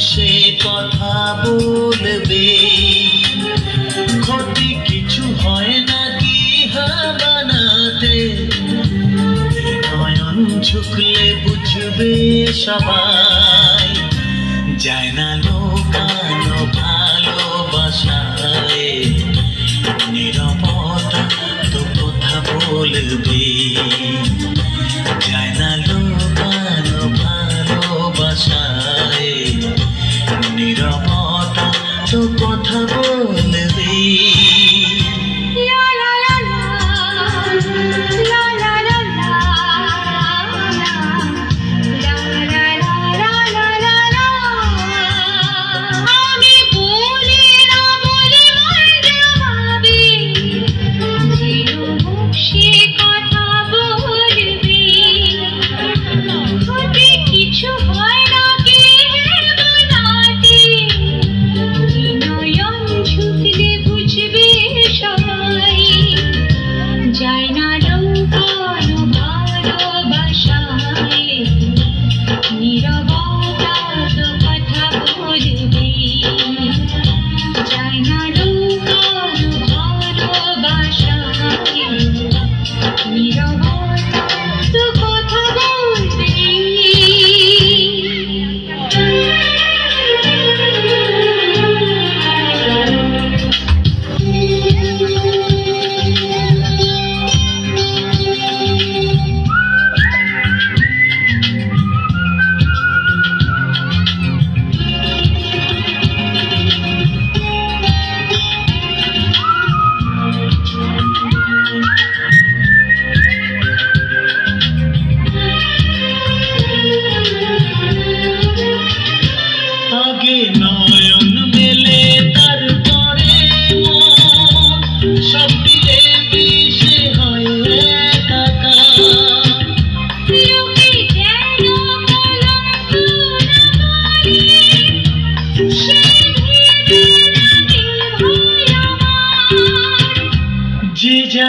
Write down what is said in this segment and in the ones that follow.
সে কথা বলবে। ক্ষতি কিছু হয় না কি বানাতে নয়ন ঝুঁকলে বুঝবে সবাই। যায় না লোকা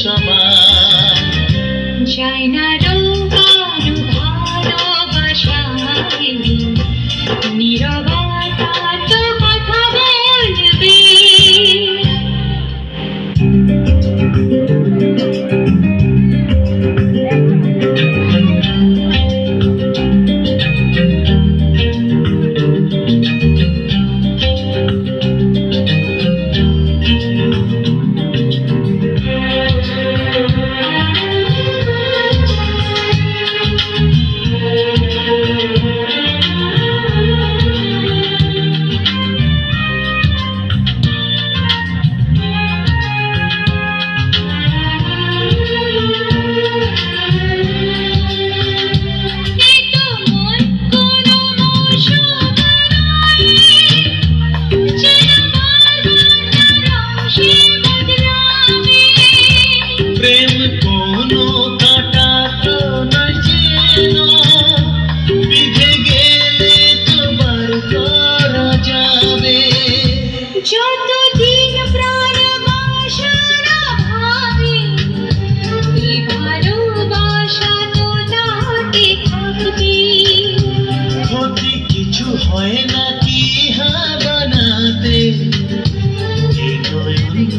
সমান যাই না রোগানু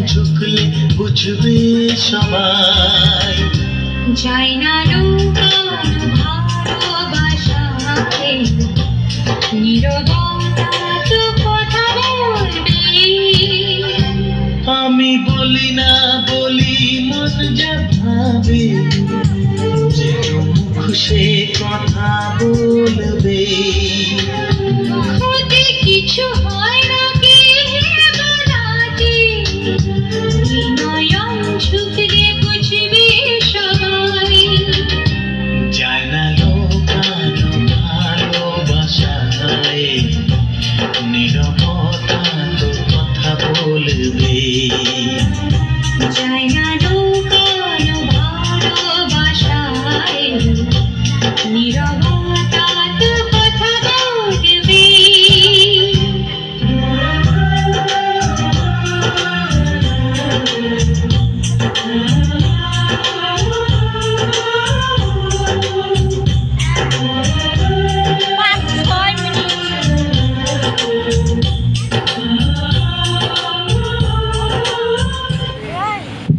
চুকলে বুঝবে সবাই। যাই না আমি বলি না বলি মন যাবে খুশে কথা বলবে। কিছু হয় না কি হে বালাজি নয়ন ঝুঁকে